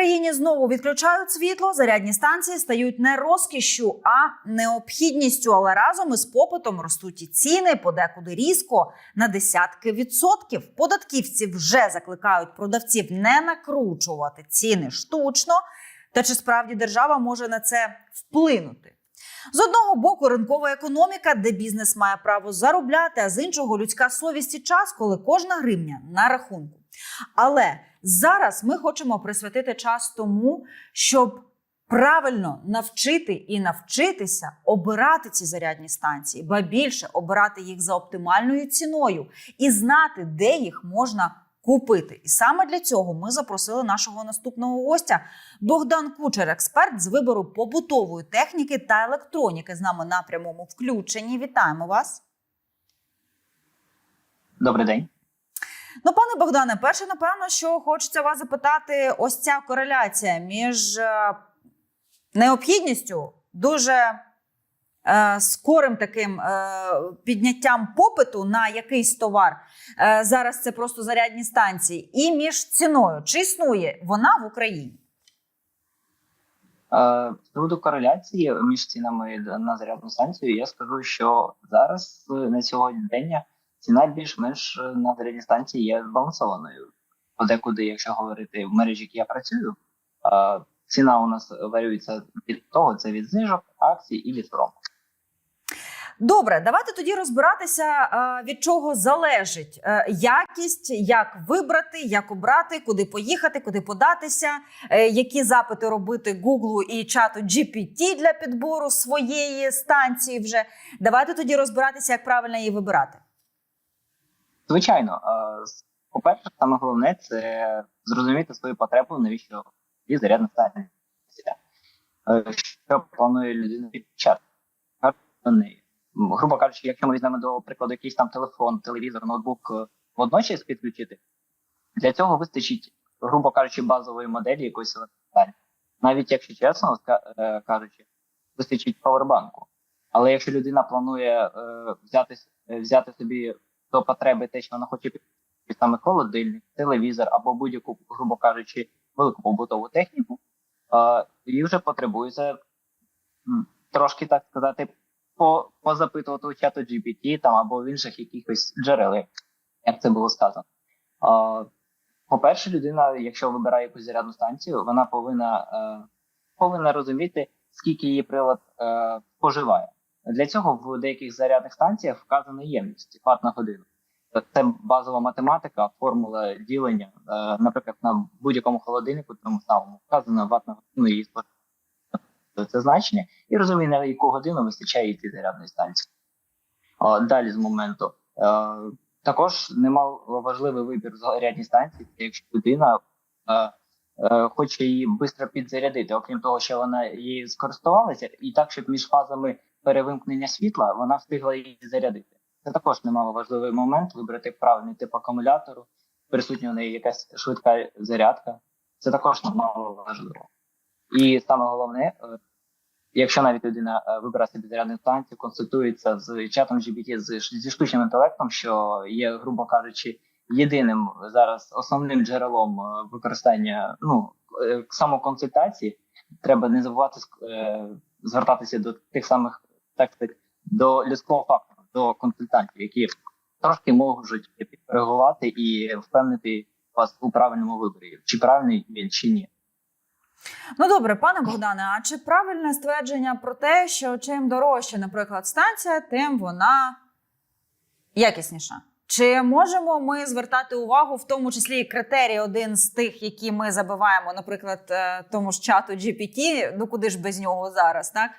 країні знову відключають світло. Зарядні станції стають не розкішшю, а необхідністю. Але разом із попитом ростуть і ціни, подекуди різко на десятки відсотків. Податківці вже закликають продавців не накручувати ціни штучно. Та чи справді держава може на це вплинути? З одного боку, ринкова економіка, де бізнес має право заробляти, а з іншого людська совість і час, коли кожна гривня на рахунку. Але зараз ми хочемо присвятити час тому, щоб правильно навчити і навчитися обирати ці зарядні станції, ба більше обирати їх за оптимальною ціною і знати, де їх можна купити. І саме для цього ми запросили нашого наступного гостя Богдан Кучер, експерт з вибору побутової техніки та електроніки. З нами на прямому включенні. Вітаємо вас. Добрий день. Ну, пане Богдане, перше, напевно, що хочеться вас запитати: ось ця кореляція між е, необхідністю дуже е, скорим таким е, підняттям попиту на якийсь товар. Зараз це просто зарядні станції, і між ціною. Чи існує вона в Україні? З приводу кореляції між цінами на зарядну станцію, я скажу, що зараз на сьогодні ціна більш-менш е, на зарядній станції є збалансованою. Подекуди, якщо говорити в мережі, які я працюю, е, ціна у нас варюється від того, це від знижок, акцій і від промо. Добре, давайте тоді розбиратися, е, від чого залежить якість, як вибрати, як обрати, куди поїхати, куди податися, які запити робити Google і чату GPT для підбору своєї станції. Вже давайте тоді розбиратися, як правильно її вибирати. Звичайно, е, по-перше, саме головне це зрозуміти свою потребу, навіщо і зарядна станція. Е, Що планує людина під час до неї. Грубо кажучи, якщо ми візьмемо до прикладу якийсь там телефон, телевізор, ноутбук е, водночас підключити, для цього вистачить, грубо кажучи, базової моделі якоїсь електростанції. Навіть якщо чесно е, кажучи, вистачить павербанку. Але якщо людина планує е, взяти, е, взяти собі до потреби те, що вона хоче підключити, саме холодильник, телевізор або будь-яку, грубо кажучи, велику побутову техніку, їй вже потребується трошки так сказати, по, позапитувати у чату GPT там або в інших якихось джерел, як це було сказано. По-перше, людина, якщо вибирає якусь зарядну станцію, вона повинна, е, повинна розуміти, скільки її прилад е, споживає. Для цього в деяких зарядних станціях вказана ємність ватт на годину. Це базова математика, формула ділення. Е, наприклад, на будь-якому холодильнику, тому самому вказано ватт на годину її споживання це значення, і розуміє, на яку годину вистачає йти зарядної станції. Далі з моменту. Е, також немало важливий вибір зарядні станції, це якщо людина е, е, хоче її швидко підзарядити, окрім того, що вона її скористувалася, і так, щоб між фазами перевимкнення світла вона встигла її зарядити. Це також немало важливий момент вибрати правильний тип акумулятору, присутня у неї якась швидка зарядка. Це також немало важливо. І саме головне, е, якщо навіть людина е, вибирає собі зарядну станцію, консультується з чатом GPT, зі штучним інтелектом, що є, грубо кажучи, єдиним зараз основним джерелом е, використання ну, самоконсультації, треба не забувати звертатися до тих самих, так сказати, до людського фактору, до консультантів, які трошки можуть підкоригувати і впевнити вас у правильному виборі, чи правильний він, чи ні. Ну добре, пане Богдане, а чи правильне ствердження про те, що чим дорожча, наприклад, станція, тим вона якісніша? Чи можемо ми звертати увагу, в тому числі і критерій, один з тих, які ми забиваємо, наприклад, е, тому ж чату GPT, ну куди ж без нього зараз, так?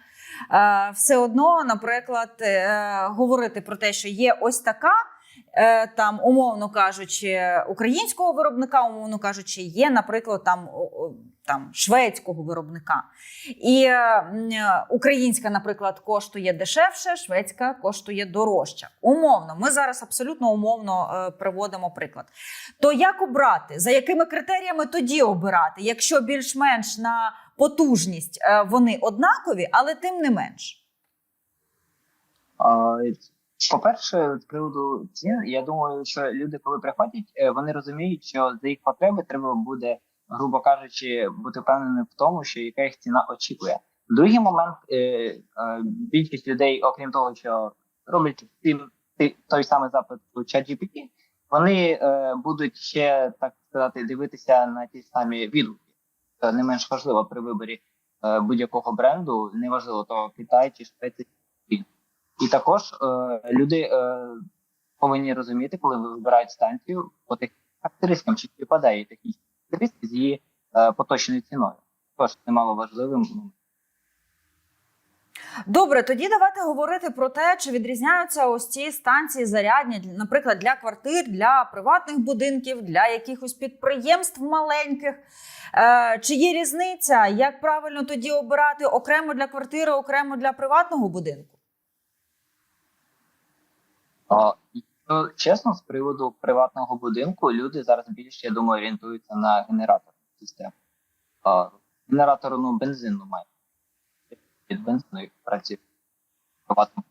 Е, Все одно, наприклад, е, говорити про те, що є ось така. е, Там, умовно кажучи, українського виробника, умовно кажучи, є, наприклад, там, там шведського виробника. І е, е, українська, наприклад, коштує дешевше, шведська коштує дорожче. Умовно, ми зараз абсолютно умовно е, приводимо приклад. То як обрати? За якими критеріями тоді обирати, якщо більш-менш на потужність вони однакові, але тим не менш? По-перше, з приводу цін, я думаю, що люди, коли приходять, вони розуміють, що за їх потреби треба буде грубо кажучи, бути впевненим в тому, що яка їх ціна очікує. Другий момент, е, е, більшість людей, окрім того, що роблять той самий запит у ChatGPT, вони е, будуть ще так сказати дивитися на ті самі відгуки. Це не менш важливо при виборі будь-якого бренду, неважливо то Китай чи Швеція. І також люди повинні розуміти, коли вибирають станцію, по тих характеристикам, чи співпадає такі характеристики з її е, поточною ціною. Також немало важливим. ну, Добре, тоді давайте говорити про те, чи відрізняються ось ці станції зарядні, наприклад, для квартир, для приватних будинків, для якихось підприємств маленьких. Е, чи є різниця? Як правильно тоді обирати окремо для квартири, окремо для приватного будинку? Ну, чесно, з приводу приватного будинку, люди зараз більше, я думаю, орієнтуються на генератор системи. А, генератор, ну, бензину має. Від бензину працює. Приватна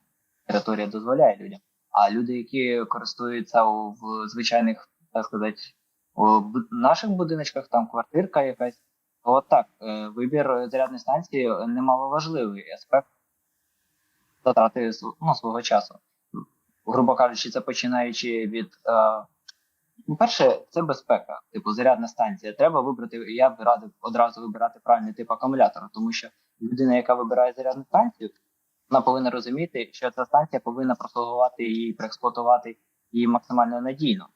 територія дозволяє людям. А люди, які користуються в звичайних, так сказати, бу- наших будиночках, там квартирка якась, то от так, е, вибір зарядної станції немаловажливий аспект затрати ну, свого часу грубо кажучи, це починаючи від. Е, ну, перше, це безпека, типу зарядна станція. Треба вибрати. Я б радив одразу вибирати правильний тип акумулятора, тому що людина, яка вибирає зарядну станцію, вона повинна розуміти, що ця станція повинна прослугувати і проексплуатувати її максимально надійно.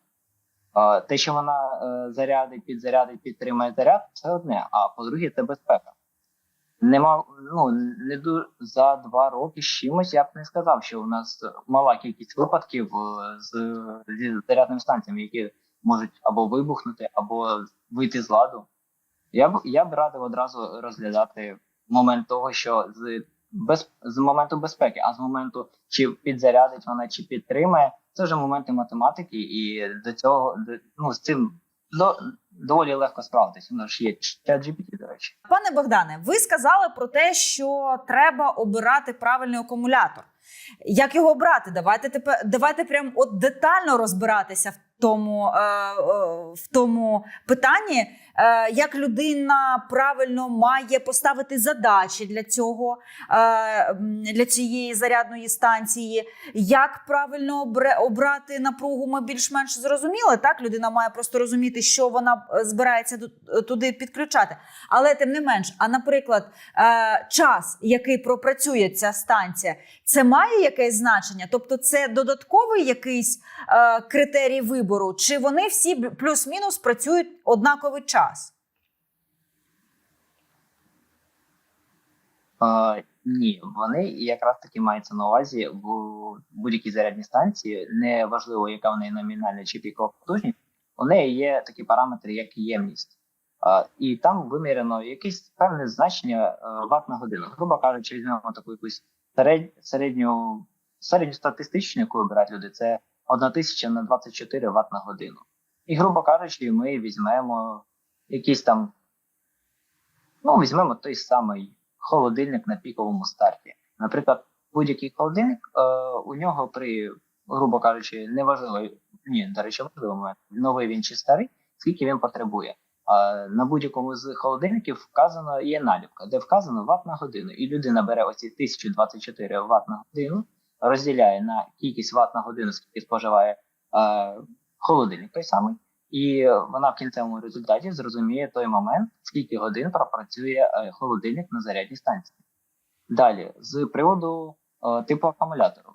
Е, те, що вона е, зарядить, підзарядить, підтримає заряд, це одне. А по-друге, це безпека. Нема ну не ду за два роки з чимось. Я б не сказав, що у нас мала кількість випадків е, з зі зарядними станціями, які можуть або вибухнути, або вийти з ладу. Я б я б радив одразу розглядати момент того, що з без з моменту безпеки, а з моменту чи підзарядить вона, чи підтримає, це вже моменти математики, і до цього до- ну з цим до, доволі легко справитись. У нас ж є ChatGPT, до речі. Пане Богдане, ви сказали про те, що треба обирати правильний акумулятор. Як його обрати? Давайте тепер давайте прям от детально розбиратися в тому, е, е, в тому питанні, е, як людина правильно має поставити задачі для цього, для цієї зарядної станції, як правильно обрати напругу. Ми більш-менш зрозуміли. Так, людина має просто розуміти, що вона збирається туди підключати. Але тим не менш, а наприклад, час, який пропрацює ця станція, це має якесь значення? Тобто, це додатковий якийсь критерій вибору, чи вони всі плюс-мінус працюють однаковий час? Е, ні, вони якраз таки маються на увазі в будь-якій зарядній станції, не важливо, яка в неї номінальна чи пікова потужність, у неї є такі параметри, як ємність. Е, і там вимірено якесь певне значення е, ватт на годину. Грубо кажучи, візьмемо таку якусь серед, середню, середньостатистичну, яку вибирають люди, це 1000 на 24 Вт на годину. І, грубо кажучи, ми візьмемо якийсь там, ну, візьмемо той самий холодильник на піковому старті. Наприклад, будь-який холодильник, е, у нього при, грубо кажучи, неважливо, ні, до речі, важливо новий він чи старий, скільки він потребує. А на будь-якому з холодильників вказано є наліпка, де вказано ватт на годину. І людина бере оці 1024 Вт на годину, розділяє на кількість ватт на годину, скільки споживає е, холодильник той самий, і вона в кінцевому результаті зрозуміє той момент, скільки годин пропрацює е, холодильник на зарядній станції. Далі, з приводу е, типу акумулятору.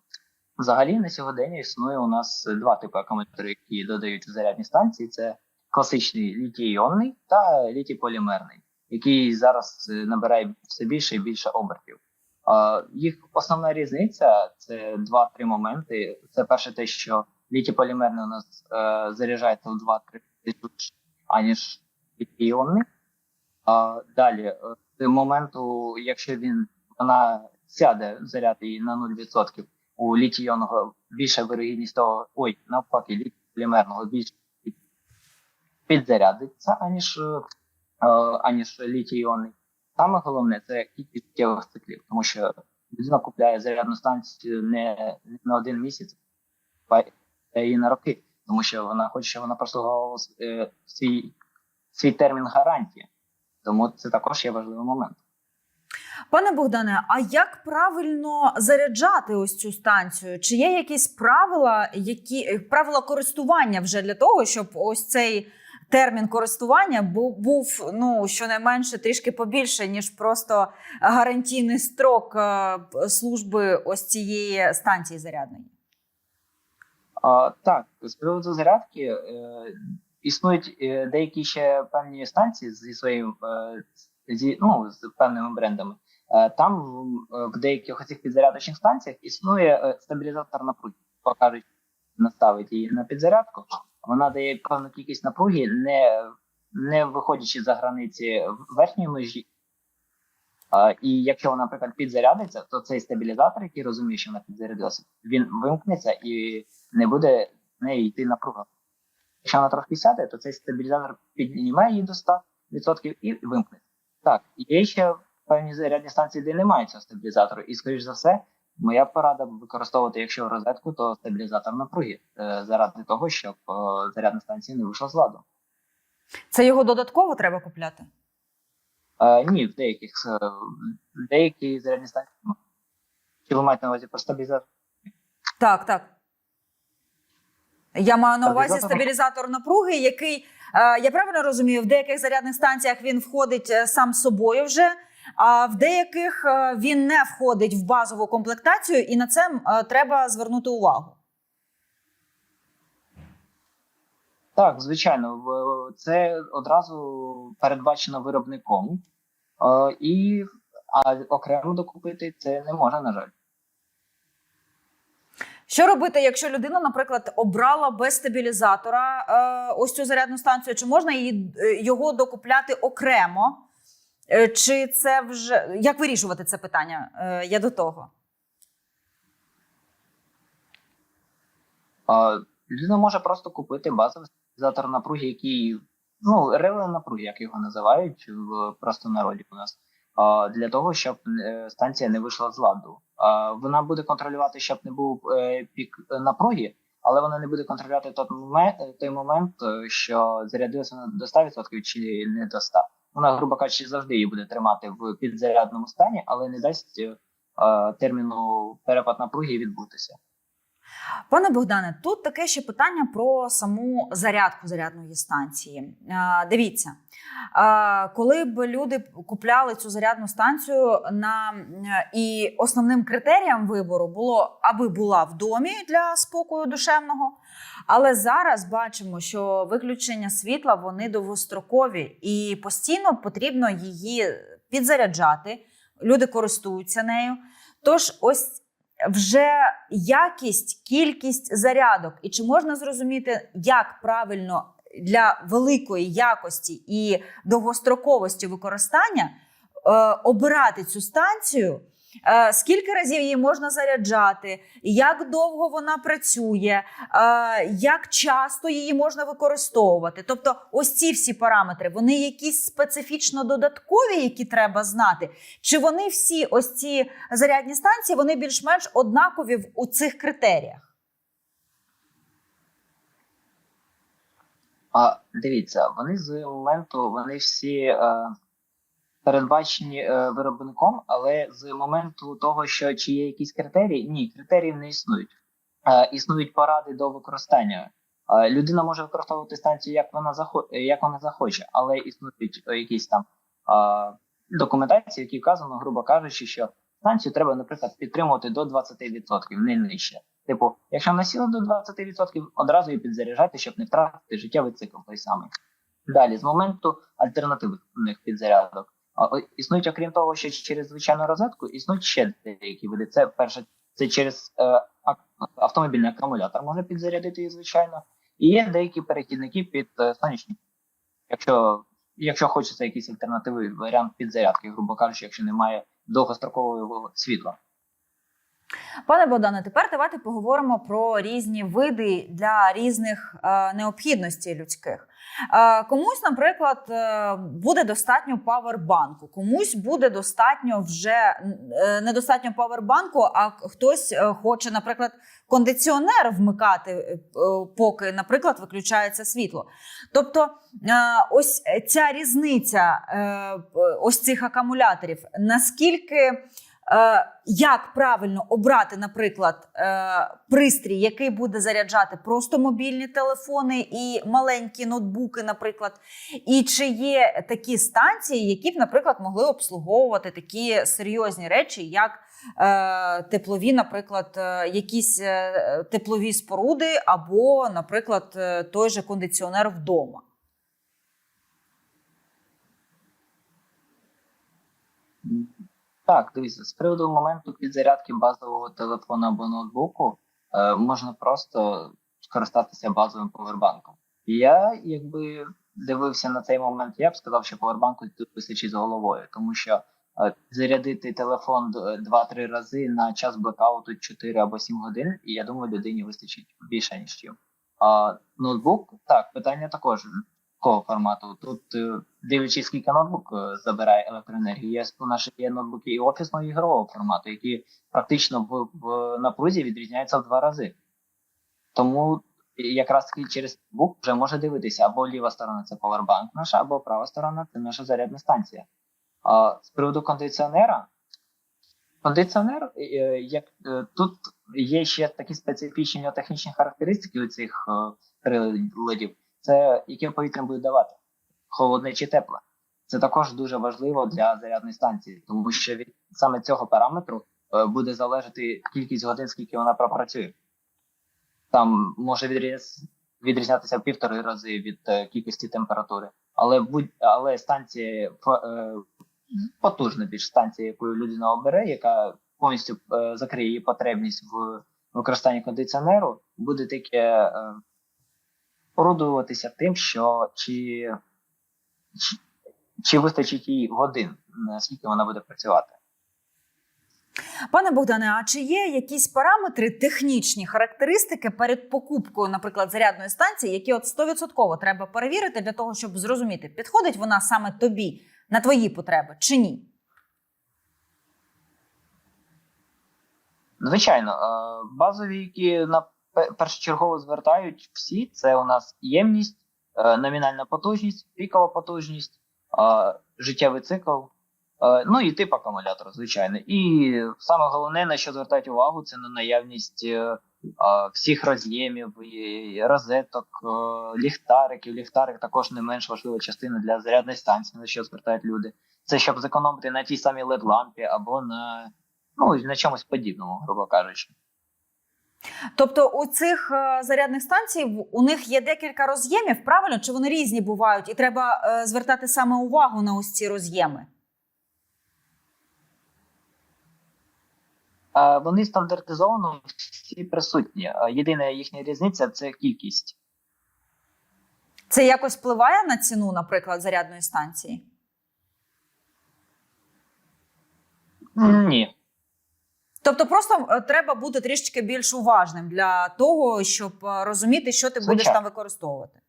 Взагалі на сьогодення існує у нас два типи акумуляторів, які додають у зарядні станції: це класичний літій-іонний та літій-полімерний, який зараз е, набирає все більше і більше обертів. Їх основна різниця це два-три моменти. Це перше, те, що літій-полімерний у нас е, заряджається в 2-3 рази швидше, аніж літій-іонний. А далі, е, з моменту, якщо він вона сяде заряд її на 0%, у літій-іонного більша вирогідність того, ой, навпаки, літій-полімерного більше підзарядиться, аніж, е, аніж літій-іонний. Саме головне це кількість життєвих циклів, тому що людина купляє зарядну станцію не, на один місяць, а й на роки, тому що вона хоче, щоб вона прослуговувала е, свій свій термін гарантії. Тому це також є важливий момент. Пане Богдане, а як правильно заряджати ось цю станцію? Чи є якісь правила, які правила користування вже для того, щоб ось цей термін користування був, був ну щонайменше трішки побільше, ніж просто гарантійний строк е, служби ось цієї станції зарядної? А, так, з приводу зарядки е, існують е, деякі ще певні станції зі своїм е, зі, ну, з певними брендами. Е, там в, в деяких цих підзарядочних станціях існує е, стабілізатор напруги. Покажуть, наставить її на підзарядку. Вона дає певну кількість напруги, не, не виходячи за границі верхньої межі. А, і якщо вона, наприклад, підзарядиться, то цей стабілізатор, який розуміє, що вона підзарядилася, він вимкнеться і не буде в неї йти напруга. Якщо вона трошки сяде, то цей стабілізатор піднімає її до 100% і вимкнеться. Так, є ще певні зарядні станції, де немає цього стабілізатору, і, скоріш за все, моя порада використовувати, якщо розетку, то стабілізатор напруги е, заради того, щоб зарядна станція не вийшла з ладу. Це його додатково треба купляти? Е, ні, в деяких е, в деякі зарядні станції. ну, Чи ви маєте на увазі про стабілізатор? Так, так. Я маю на увазі Стабілізатор. напруги, який, е, я правильно розумію, в деяких зарядних станціях він входить сам собою вже, а в деяких е, він не входить в базову комплектацію, і на це е, треба звернути увагу. Так, звичайно, це одразу передбачено виробником, е, і а окремо докупити це не можна, на жаль. Що робити, якщо людина, наприклад, обрала без стабілізатора е, ось цю зарядну станцію? Чи можна її, е, його докупляти окремо? Е, Чи це вже як вирішувати це питання? Е, Я до того. А, Людина може просто купити базовий стабілізатор напруги, який ну реле напруги, як його називають в простонароді у нас. Для того щоб е, станція не вийшла з ладу. Вона буде контролювати, щоб не був пік напруги, але вона не буде контролювати той момент, той момент, що зарядилася до 100% чи не до 100%. Вона, грубо кажучи, завжди її буде тримати в підзарядному стані, але не дасть е, терміну перепад напруги відбутися. Пане Богдане, тут таке ще питання про саму зарядку зарядної станції. Е, Дивіться, е, коли б люди купляли цю зарядну станцію на е, і основним критерієм вибору було, аби була в домі для спокою душевного. Але зараз бачимо, що виключення світла вони довгострокові і постійно потрібно її підзаряджати. Люди користуються нею. Тож, ось вже якість, кількість зарядок, і чи можна зрозуміти, як правильно для великої якості і довгостроковості використання е, обирати цю станцію, скільки разів її можна заряджати, як довго вона працює, е, як часто її можна використовувати. Тобто, ось ці всі параметри, вони якісь специфічно додаткові, які треба знати, чи вони всі ось ці зарядні станції, вони більш-менш однакові у цих критеріях? А дивіться, вони з моменту, вони всі е, передбачені е, виробником, але з моменту того, що чи є якісь критерії, ні, критеріїв не існують. Е, існують поради до використання. Е, людина може використовувати станцію, як вона захоче, як вона захоче, але існують якісь там документації, які вказано, грубо кажучи, що станцію треба, наприклад, підтримувати до 20%, не нижче. Типу, якщо вона сіла до 20%, одразу її підзаряджайте, щоб не втратити життєвий цикл той самий. Далі, з моменту альтернативних підзарядок. Існують, окрім того, що через звичайну розетку, існують ще деякі види. Це перше, це через е, автомобільний акумулятор можна підзарядити її, звичайно. І є деякі перехідники під е, сонячні. Якщо, якщо хочеться якийсь альтернативний варіант підзарядки, грубо кажучи, якщо немає довгострокового світла. Пане Богдане, тепер давайте поговоримо про різні види для різних е, необхідностей людських. Е, комусь, наприклад, е, буде достатньо павербанку, комусь буде достатньо вже недостатньо павербанку, а хтось хоче, наприклад, кондиціонер вмикати, поки, наприклад, виключається світло. Тобто, ось ця різниця ось цих акумуляторів, наскільки. Е, Як правильно обрати, наприклад, е, пристрій, який буде заряджати просто мобільні телефони і маленькі ноутбуки, наприклад, і чи є такі станції, які б, наприклад, могли обслуговувати такі серйозні речі, як е, теплові, наприклад, якісь теплові споруди, або, наприклад, той же кондиціонер вдома. Так, дивіться, з приводу моменту підзарядки базового телефону або ноутбуку е, можна просто скористатися базовим повербанком. Я, якби дивився на цей момент, я б сказав, що повербанку тут вистачить з головою, тому що е, зарядити телефон д- 2-3 рази на час блекауту 4 або 7 годин, і я думаю, людині вистачить більше, ніж їм. А ноутбук, так, питання також якого формату. Тут е, дивлячись, скільки ноутбук е, забирає електроенергію. Є у нас є ноутбуки і офісного і ігрового формату, які практично в, в напрузі відрізняються в два рази. Тому якраз таки через ноутбук вже може дивитися або ліва сторона це повербанк наша, або права сторона це наша зарядна станція. А з приводу кондиціонера. Кондиціонер, е, як тут є ще такі специфічні технічні характеристики у цих приладів це яке повітря буде давати, холодне чи тепле. Це також дуже важливо для зарядної станції, тому що від саме цього параметру е, буде залежати кількість годин, скільки вона пропрацює. Там може відріз... відрізнятися в півтори рази від е, кількості температури, але будь але станція е, потужна більш станція, яку людина обере, яка повністю закриє її потребність в використанні кондиціонеру, буде таке. Орудуватися тим, що чи, чи, чи вистачить їй годин, наскільки вона буде працювати. Пане Богдане, а чи є якісь параметри, технічні характеристики перед покупкою, наприклад, зарядної станції, які от 100% треба перевірити для того, щоб зрозуміти, підходить вона саме тобі на твої потреби чи ні? Звичайно, е, базові, які на першочергово звертають всі, це у нас ємність, е, номінальна потужність, пікова потужність, е, життєвий цикл, е, ну і тип акумулятора, звичайно. І саме головне, на що звертають увагу, це на наявність всіх роз'ємів, розеток, ліхтариків. Ліхтарик також не менш важлива частина для зарядної станції, на що звертають люди. Це щоб зекономити на тій самій led лампі або на, ну, на чомусь подібному, грубо кажучи. Тобто у цих е, зарядних станцій у них є декілька роз'ємів, правильно? Чи вони різні бувають, і треба е, звертати саме увагу на ось ці роз'єми? Е, Вони стандартизовано всі присутні. Єдина їхня різниця це кількість. Це якось впливає на ціну, наприклад, зарядної станції? Ні. Тобто, просто е, треба бути трішечки більш уважним для того, щоб е, розуміти, що ти будеш там використовувати.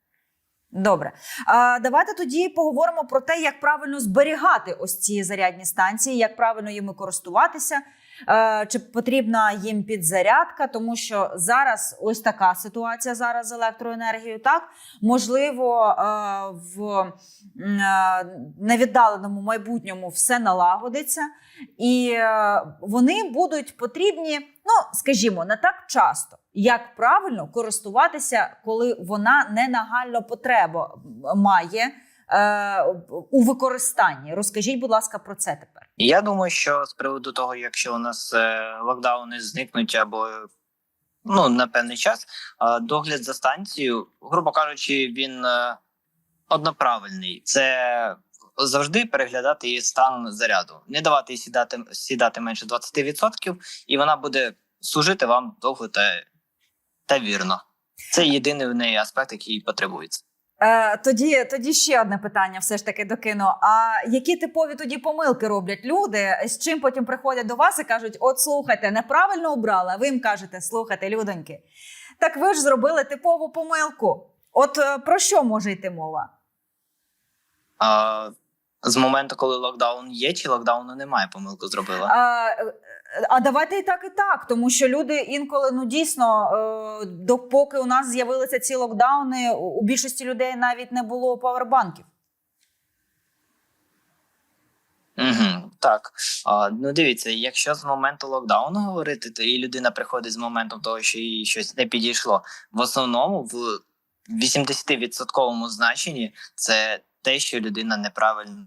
Добре. А, давайте тоді поговоримо про те, як правильно зберігати ось ці зарядні станції, як правильно їми користуватися. Е, чи потрібна їм підзарядка, тому що зараз ось така ситуація зараз з електроенергією. Так можливо, е, в е, невіддаленому майбутньому все налагодиться, і вони будуть потрібні, ну скажімо, не так часто. Як правильно користуватися, коли вона не нагально потребу має у використанні? Розкажіть, будь ласка, про це тепер. Я думаю, що з приводу того, якщо у нас е, локдауни зникнуть або ну на певний час, е, догляд за станцією, грубо кажучи, він е, одноправильний. Це завжди переглядати її стан заряду, не давати їй сідати сідати менше 20%, і вона буде служити вам довго та, та вірно. Це єдиний в неї аспект, який потребується. Е, тоді, тоді ще одне питання, все ж таки докину. А які типові тоді помилки роблять люди? З чим потім приходять до вас і кажуть: от слухайте, неправильно обрали, а ви їм кажете, слухайте, людоньки. Так ви ж зробили типову помилку. От е, про що може йти мова? А, з моменту, коли локдаун є, чи локдауну немає, помилку зробила. А, а давайте і так, і так, тому що люди інколи ну дійсно, е, допоки у нас з'явилися ці локдауни, у- більшості людей навіть не було павербанків. Угу, так. А, ну дивіться, якщо з моменту локдауну говорити, то і людина приходить з моментом того, що їй щось не підійшло. В основному в 80% значенні це те, що людина неправильно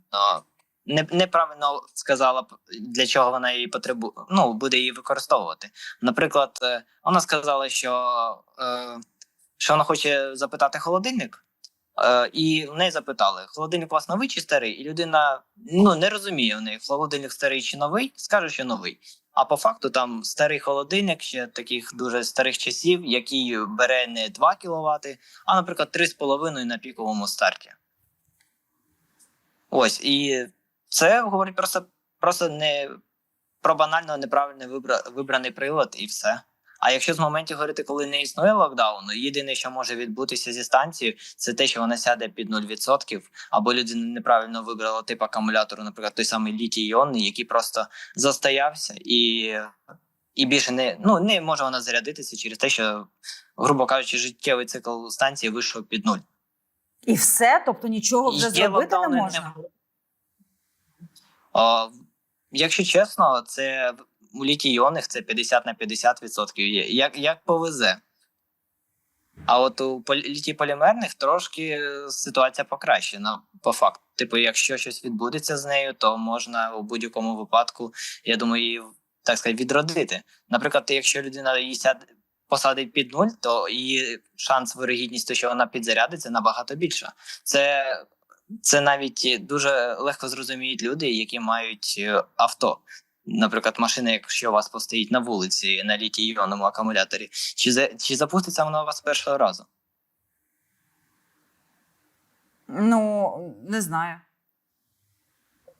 не, неправильно сказала для чого вона її потребує, ну, буде її використовувати. Наприклад, е, вона сказала, що, е, що вона хоче запитати холодильник. Е, і в неї запитали: холодильник у вас новий чи старий? І людина ну не розуміє в неї, холодильник старий чи новий, скаже, що новий. А по факту там старий холодильник ще таких дуже старих часів, який бере не 2 кВт, а, наприклад, 3,5 на піковому старті. Ось, і це говорить просто, просто не про банально неправильно вибра, вибраний прилад і все. А якщо з моментів говорити, коли не існує локдауну, єдине, що може відбутися зі станцією, це те, що вона сяде під 0%, або людина неправильно вибрала тип акумулятору, наприклад, той самий літій іонний, який просто застоявся і, і більше не, ну, не може вона зарядитися через те, що, грубо кажучи, життєвий цикл станції вийшов під нуль. І все, тобто нічого вже Є зробити не можна. А, якщо чесно, це у літій іонних це 50 на 50% є. Як, як повезе. А от у полі- літій полімерних трошки ситуація покращена по факту. Типу, якщо щось відбудеться з нею, то можна у будь-якому випадку, я думаю, її так сказати, відродити. Наприклад, якщо людина її посадить під нуль, то її шанс вирогідність, що вона підзарядиться, набагато більша. Це це навіть дуже легко зрозуміють люди, які мають е, авто. Наприклад, машина, якщо у вас постоїть на вулиці на літій іонному акумуляторі, чи за чи запуститься вона у вас першого разу? Ну, не знаю.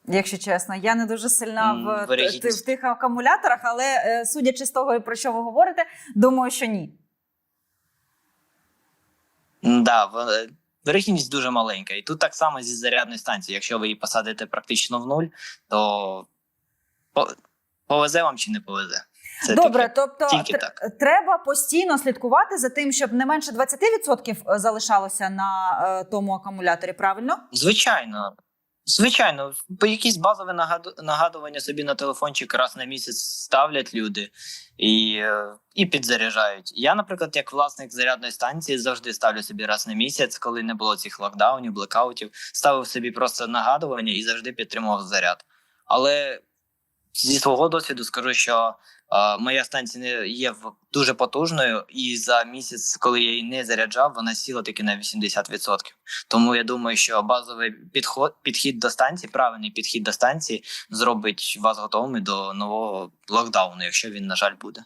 Якщо чесно, я не дуже сильна в, т- в тих акумуляторах, але е, судячи з того, про що ви говорите, думаю, що ні. Да, в- е, вирогідність дуже маленька. І тут так само зі зарядною станцією. Якщо ви її посадите практично в нуль, то повезе вам чи не повезе. Це Добре, тільки, тобто тільки тр- так. треба постійно слідкувати за тим, щоб не менше 20% залишалося на е, тому акумуляторі, правильно? Звичайно. Звичайно, по якісь базове нагаду- нагадування собі на телефончик раз на місяць ставлять люди і, е, і підзаряджають. Я, наприклад, як власник зарядної станції, завжди ставлю собі раз на місяць, коли не було цих локдаунів, блекаутів, ставив собі просто нагадування і завжди підтримував заряд. Але зі свого досвіду скажу, що моя станція не є дуже потужною, і за місяць, коли я її не заряджав, вона сіла тільки на 80%. Тому я думаю, що базовий підход, підхід до станції, правильний підхід до станції, зробить вас готовими до нового локдауну, якщо він, на жаль, буде.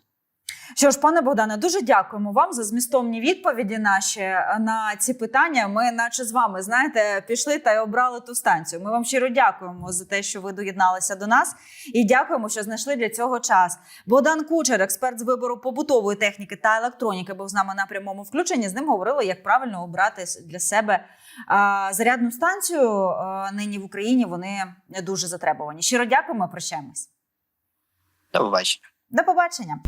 Що ж, пане Богдане, дуже дякуємо вам за змістовні відповіді наші на ці питання. Ми, наче з вами, знаєте, пішли та й обрали ту станцію. Ми вам щиро дякуємо за те, що ви доєдналися до нас, і дякуємо, що знайшли для цього час. Богдан Кучер, експерт з вибору побутової техніки та електроніки, був з нами на прямому включенні. З ним говорили, як правильно обрати для себе зарядну станцію. А, нині в Україні вони дуже затребувані. Щиро дякуємо. Прощаємось. До побачення. До побачення.